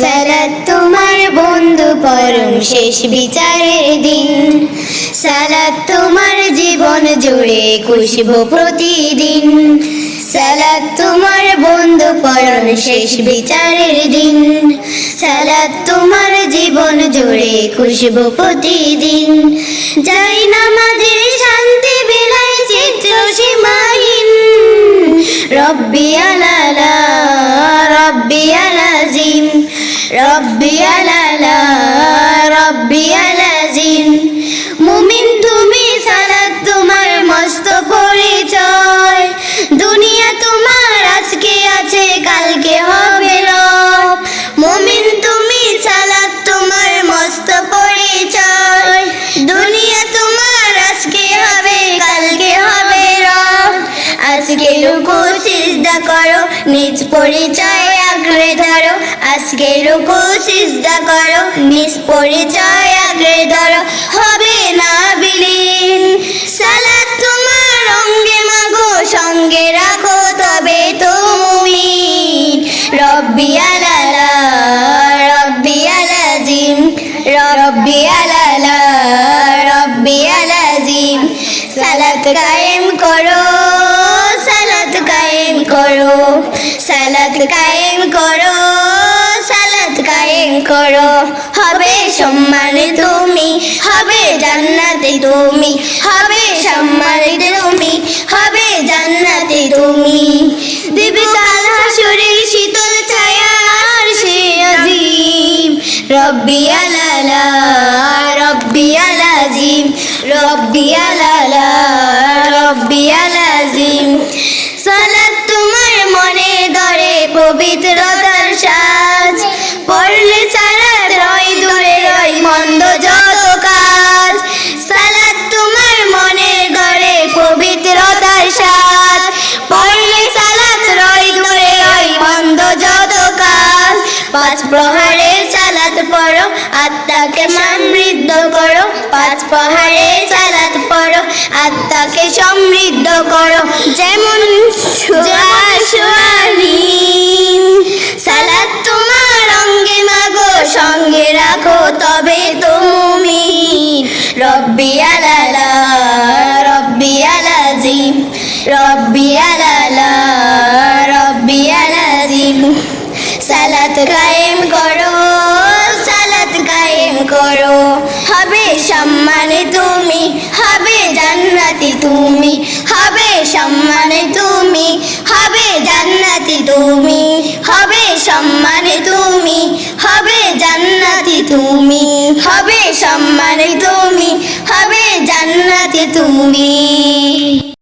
সালাত তোমার বন্ধু পরম শেষ বিচারের দিন। সালাত তোমার জীবন জুড়ে খুশব প্রতিদিন। সালাত তোমার বন্ধু পরম শেষ বিচারের দিন। সালাত তোমার জীবন জুড়ে খুশব প্রতিদিন। যাই নামাজের শান্তি বিলায় চিত্র সীমাহীন। রব্বি আলালা, রব্বি আলাজিম। মুমিন তুমি তোমার মস্ত পরিচয়। দুনিয়া তোমার আজকে আছে কালকে হবে করো, নিজ পরিচয় আগ্রে ধরো আজকে রুকু সিজদা করো, নিজ পরিচয় আগ্রে ধরো, হবে না বিলীন। সালাত তোমার অঙ্গে মাগো, সঙ্গে রাখো তবে তুমি। রব্বি আলালা, রব্বি আলাজিম, রব্বি আলালা, রব্বি আলাজিম। সালাত কায়েম করো। সালাত কায়েম করো, সালাত কায়েম করো। হবে সম্মানে তুমি, হবে জান্নাতে তুমি, হবে সম্মানে তুমি, হবে জান্নাতে তুমি। দিবে কাল হাসুরের শীতল ছায়া, আর সে আজিম। রব্বি আলালা, রব্বি আলাজিম, রব্বি আলালা, রব্বি আলাজিম পবিত্রতার সাজ। পড়লে সালাত রয় দূরে রয় মন্দ যত কাজ। সালাত তোমার মনে ধরে পবিত্রতার সাজ। পড়লে সালাত রয় দূরে রয় মন্দ যত কাজ। পাঁচ প্রহারের সালাত পড়ো, আত্মাকে সমৃদ্ধ করো। পাঁচ প্রহারের সালাত পড়ো, আত্মাকে সমৃদ্ধ করো। যেমন রাখো তবে তুমি। রব্বি আলালা, রব্বি আলাজিম রব্বি আলালা, রব্বি আলাজিম সালাত কায়েম করো, সালাত কায়েম করো। হবে সম্মানে তুমি, হবে জান্নাতি তুমি। হবে সম্মানে তুমি, হবে জান্নাতি তুমি। হবে সম্মানে তুমি হবে জান্নাতি তুমি হবে সম্মানে তুমি হবে জান্নাতি তুমি।